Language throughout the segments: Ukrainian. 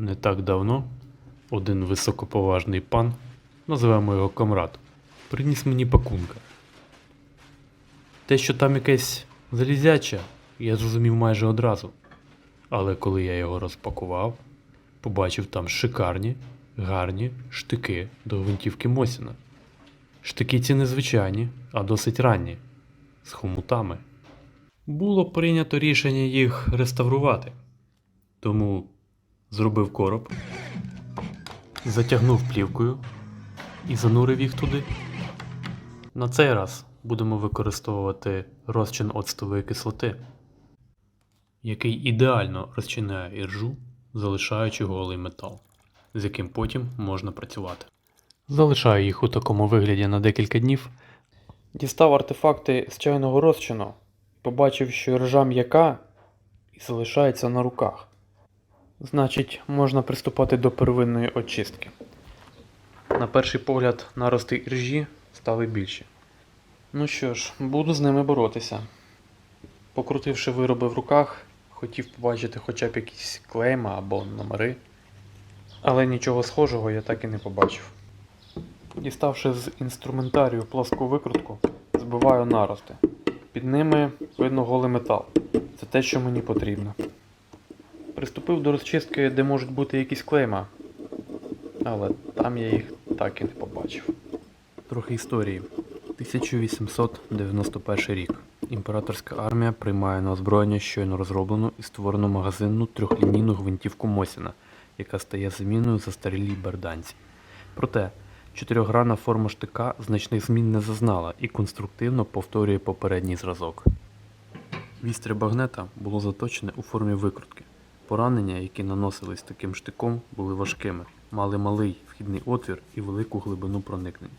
Не так давно один високоповажний пан, називаємо його комрад, приніс мені пакунка. Те, що там якесь залізяче, я зрозумів майже одразу. Але коли я його розпакував, побачив там шикарні, гарні штики до гвинтівки Мосіна. Штики ці не звичайні, а досить ранні, з хомутами. Було прийнято рішення їх реставрувати. Тому зробив короб, затягнув плівкою і занурив їх туди. На цей раз будемо використовувати розчин оцтової кислоти, який ідеально розчиняє іржу, залишаючи голий метал, з яким потім можна працювати. Залишаю їх у такому вигляді на декілька днів. Дістав артефакти з чайного розчину, побачив, що ржа м'яка і залишається на руках. Значить, можна приступати до первинної очистки. На перший погляд, нарости іржі стали більші. Ну що ж, буду з ними боротися. Покрутивши вироби в руках, хотів побачити хоча б якісь клейма або номери. Але нічого схожого я так і не побачив. Діставши з інструментарію плоску викрутку, збиваю нарости. Під ними видно голий метал. Це те, що мені потрібно. Приступив до розчистки, де можуть бути якісь клейма, але там я їх так і не побачив. Трохи історії. 1891 рік. Імператорська армія приймає на озброєння щойно розроблену і створену магазинну трьохлінійну гвинтівку Мосіна, яка стає заміною застарілій берданці. Проте, чотирьохгранна форма штика значних змін не зазнала і конструктивно повторює попередній зразок. Вістря багнета було заточене у формі викрутки. Поранення, які наносились таким штиком, були важкими, мали малий вхідний отвір і велику глибину проникнення.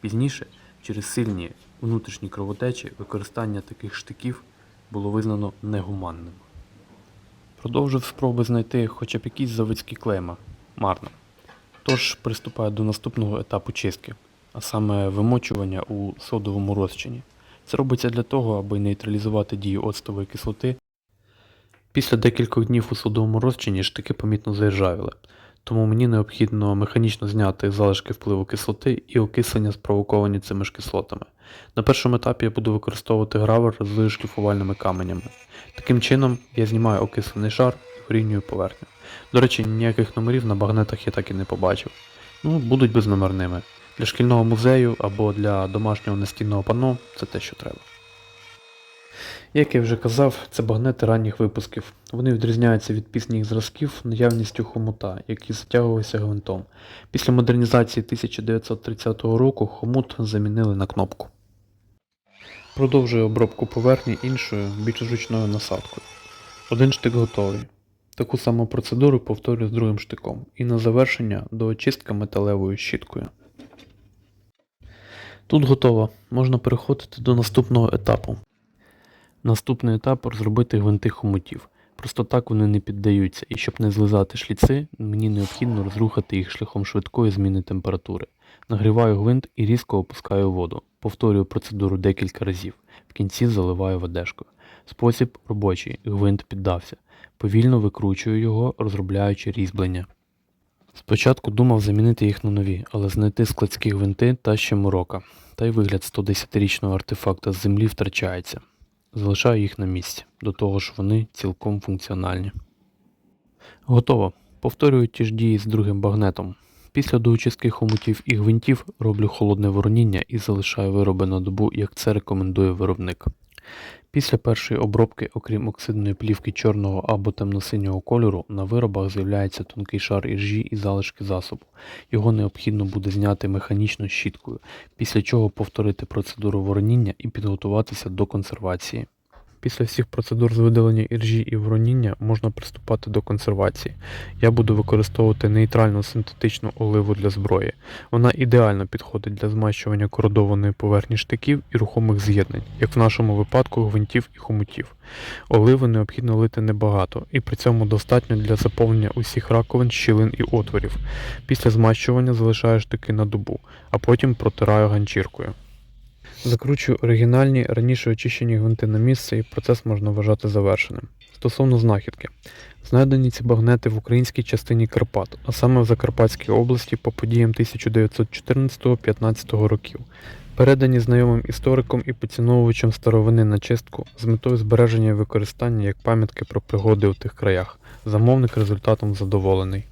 Пізніше, через сильні внутрішні кровотечі, використання таких штиків було визнано негуманним. Продовжив спроби знайти хоча б якісь заводські клейма. Марно. Тож приступаю до наступного етапу чистки, а саме вимочування у содовому розчині. Це робиться для того, аби нейтралізувати дію оцтової кислоти. Після декількох днів у содовому розчині штики помітно заіржавіли, тому мені необхідно механічно зняти залишки впливу кислоти і окислення, спровоковані цими ж кислотами. На першому етапі я буду використовувати гравер з шліфувальними каменями. Таким чином я знімаю окислений шар і вирівнюю поверхню. До речі, ніяких номерів на багнетах я так і не побачив. Ну, будуть безномерними. Для шкільного музею або для домашнього настінного панно це те, що треба. Як я вже казав, це багнети ранніх випусків. Вони відрізняються від пізніх зразків наявністю хомута, який затягувався гвинтом. Після модернізації 1930 року хомут замінили на кнопку. Продовжую обробку поверхні іншою, більш зручною насадкою. Один штик готовий. Таку саму процедуру повторюю з другим штиком і на завершення до очистка металевою щіткою. Тут готово, можна переходити до наступного етапу. Наступний етап розробити гвинти хомутів. Просто так вони не піддаються, і щоб не злизати шліци, мені необхідно розрухати їх шляхом швидкої зміни температури. Нагріваю гвинт і різко опускаю воду. Повторюю процедуру декілька разів. В кінці заливаю водешкою. Спосіб робочий, гвинт піддався. Повільно викручую його, розробляючи різьблення. Спочатку думав замінити їх на нові, але знайти складські гвинти та ще морока. Та й вигляд 110-річного артефакта з землі втрачається. Залишаю їх на місці, до того ж вони цілком функціональні. Готово. Повторюю ті ж дії з другим багнетом. Після доочистки хомутів і гвинтів роблю холодне вороніння і залишаю вироби на добу, як це рекомендує виробник. Після першої обробки, окрім оксидної плівки чорного або темно-синього кольору, на виробах з'являється тонкий шар іржі і залишки засобу. Його необхідно буде зняти механічно щіткою, після чого повторити процедуру вороніння і підготуватися до консервації. Після всіх процедур з видалення іржі і вороніння можна приступати до консервації. Я буду використовувати нейтральну синтетичну оливу для зброї. Вона ідеально підходить для змащування кородованої поверхні штиків і рухомих з'єднань, як в нашому випадку гвинтів і хомутів. Оливи необхідно лити небагато, і при цьому достатньо для заповнення усіх раковин, щілин і отворів. Після змащування залишаю штики на добу, а потім протираю ганчіркою. Закручую оригінальні раніше очищені гвинти на місце і процес можна вважати завершеним. Стосовно знахідки. Знайдені ці багнети в українській частині Карпат, а саме в Закарпатській області по подіям 1914-15 років. Передані знайомим істориком і поціновувачем старовини на чистку з метою збереження і використання як пам'ятки про пригоди у тих краях. Замовник результатом задоволений.